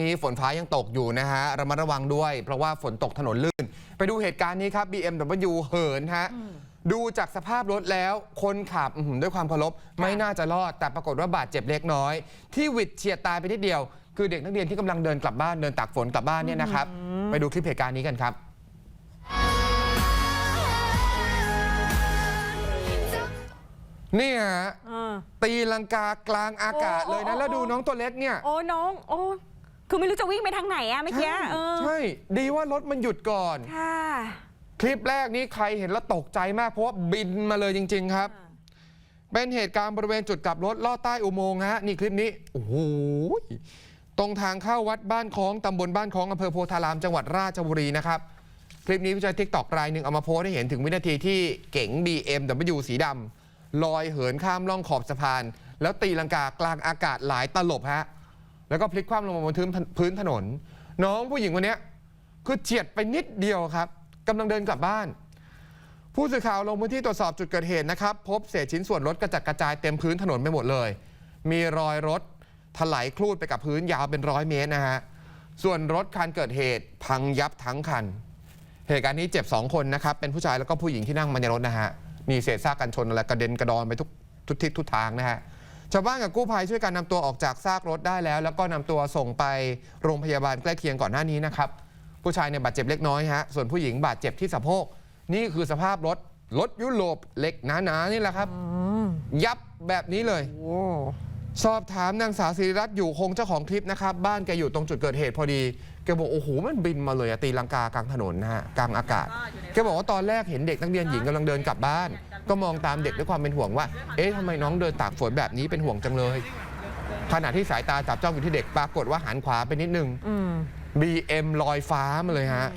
นี้ฝนฟ้ายังตกอยู่นะฮะระมัดระวังด้วย เพราะว่าฝนตกถนนลื่น ไปดูเหตุการณ์นี้ครับ BMW เหินฮะดูจากสภาพรถแล้วคนขับอื้อหือด้วยความเคารพไม่น่าจะรอด แต่ปรากฏว่าบาดเจ็บเล็กน้อย ที่หวิดเฉียดตายไปนิดเดียว คือเด็กนักเรียนที่กำลังเดินกลับบ้านเดินตากฝนกลับบ้านเนี่ยนะครับ ไปดูคลิปเหตุการณ์นี้กันครับเนี่ยฮะเออตีลังกากลางอากาศโอ้เลยนะโอ้แล้วดูโอ้น้องตัวเล็กเนี่ย โอ้น้อง โอ้ คือไม่รู้จะวิ่งไปทางไหนอะเมื่อกี้ใช่เออใช่ ดีว่ารถมันหยุดก่อน ค่ะ คลิปแรกนี้ใครเห็นแล้วตกใจมากเพราะว่าบินมาเลยจริง ๆ ครับ เป็นเหตุการณ์บริเวณจุดกลับรถลอดใต้อุโมงค์ฮะ นี่คลิปนี้ โอ้โหตรงทางเข้าวัดบ้านคลองตำบลบ้านคลองอำเภอโพธารามจังหวัดราชบุรีนะครับ คลิปนี้ผู้ใช้ทิกตอกรายหนึ่งเอามาโพสต์ให้เห็นถึงวินาทีที่เก๋ง BMW สีดำลอยเหินข้ามล่องขอบสะพาน แล้วตีลังกากลางอากาศหลายตลบฮะ แล้วก็พลิกคว่ำลงมาบนพื้นถนน น้องผู้หญิงคนนี้คือเฉียดไปนิดเดียวครับกำลังเดินกลับบ้าน ผู้สื่อข่าวลงพื้นที่ตรวจสอบจุดเกิดเหตุนะครับ พบเศษชิ้นส่วนรถกระจัดกระจายเต็มพื้นถนนไปหมดเลย มีรอยรถถลายคลูดไปกับพื้นยาวเป็นร้อยเมตรนะฮะส่วนรถคันเกิดเหตุพังยับทั้งคัน เหตุการณ์นี้เจ็บ 2 คนนะครับ เป็นผู้ชายแล้วก็ผู้หญิงที่นั่งมาในรถนะฮะมีเศษซากกันชนอะไรกระเด็นกระดอนไปทุกทุกทิศทุกทางนะฮะ ชาวบ้านกับกู้ภัยช่วยกันนำตัวออกจากซากรถได้แล้ว แล้วก็นำตัวส่งไปโรงพยาบาลใกล้เคียงก่อนหน้านี้นะครับ ผู้ชายเนี่ยบาดเจ็บเล็กน้อยฮะ ส่วนผู้หญิงบาดเจ็บที่สะโพก นี่คือสภาพรถ รถยุโรปเหล็กหนาๆนี่แหละครับ ยับแบบนี้เลยโอ้สอบถามนางสาวศิริรัตน์อยู่คงเจ้าของคลิปนะครับ บ้านแกอยู่ตรงจุดเกิดเหตุพอดีแกบอกโอ้โหมันบินมาเลยอะตีลังกากลางถนนนะฮะกลางอากาศแกบอกว่าตอนแรกเห็นเด็กนักเรียนหญิงกำลังเดินกลับบ้าน ก็มองตามเด็กด้วยความเป็นห่วงว่า เอ๊ะทำไมน้องเดินตากฝนแบบนี้เป็นห่วงจังเลย ขณะที่สายตาจับจ้องอยู่ที่เด็กปรากฏว่าหันขวาไปนิดนึงอืม BM ลอยฟ้ามาเลยฮะ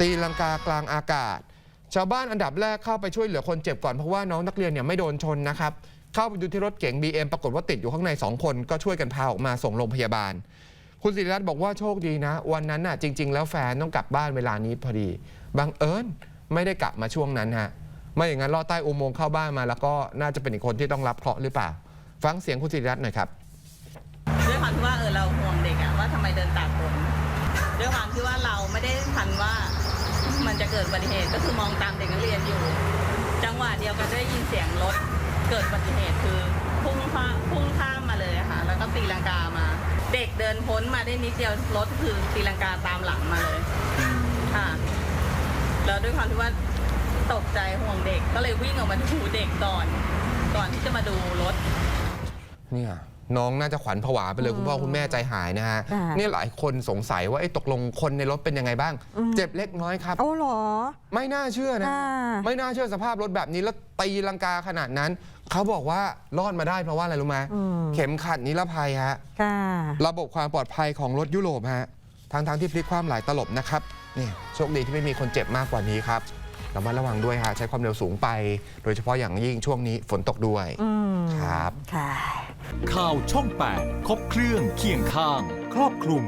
ตีลังกากลางอากาศ ชาวบ้านอันดับแรกเข้าไปช่วยเหลือคนเจ็บก่อนเพราะว่าน้องนักเรียนเนี่ยไม่โดนชนนะครับ เข้าไปดูที่รถเก๋ง BM ปรากฏว่าติดอยู่ข้างใน 2 คนก็ช่วยกันพาออกมาส่งโรงพยาบาล คุณศิริรัตน์บอกว่าโชคดีนะ วันนั้นน่ะจริง ๆ แล้วแฟนต้องกลับบ้านเวลานี้พอดี บังเอิญไม่ได้กลับมาช่วงนั้นฮะ ไม่อย่างนั้นลอดใต้อุโมงค์เข้าบ้านมา แล้วก็น่าจะเป็นอีกคนที่ต้องรับเคราะห์หรือเปล่า ฟังเสียงคุณศิริรัตน์หน่อยครับด้วยความที่ว่าเออเราห่วงเด็กอะว่าทำไมเดินตากฝนด้วยความที่ว่าเราไม่ได้ทันว่ามันจะเกิดอุบัติเหตุก็คือมองตามเด็กนักเรียนอยู่ จังหวะเดียวกันได้ยินเสียงรถเกิดอุบัติเหตุคือพุ่งข้าพุ่งข้ามมาเลยค่ะ แล้วก็ตีลังกามา เด็กเดินพ้นมาได้นิดเดียวรถคือตีลังกาตามหลังมาเลยค่ะแล้วด้วยความที่ว่า ตกใจห่วงเด็กก็เลยวิ่งออกมาดูเด็กก่อน ก่อนที่จะมาดูรถ เนี่ยน้องน่าจะขวัญผวาไปเลยคุณพ่อคุณแม่ใจหายนะฮะค่ะ เนี่ยหลายคนสงสัยว่าไอ้ตกลงคนในรถเป็นยังไงบ้างอืมเจ็บเล็กน้อยครับโอ้เหรอ ไม่น่าเชื่อนะ ค่ะไม่น่าเชื่อสภาพรถแบบนี้แล้วตีลังกาขนาดนั้น เขาบอกว่ารอดมาได้เพราะว่าอะไรรู้ไหมอืม เข็มขัดนิรภัยฮะ ค่ะ ระบบความปลอดภัยของรถยุโรปฮะทั้งทงๆที่พลิกคว่ำหลายตลบนะครับนี่โชคดีที่ไม่มีคนเจ็บมากกว่านี้ครับ ระมัดระวังด้วยฮะใช้ความเร็วสูงไป โดยเฉพาะอย่างยิ่งช่วงนี้ฝนตกด้วยอืมครับ ค่ะ ข่าวช่อง 8 ครบเครื่องเคียงข้าง ครอบคลุม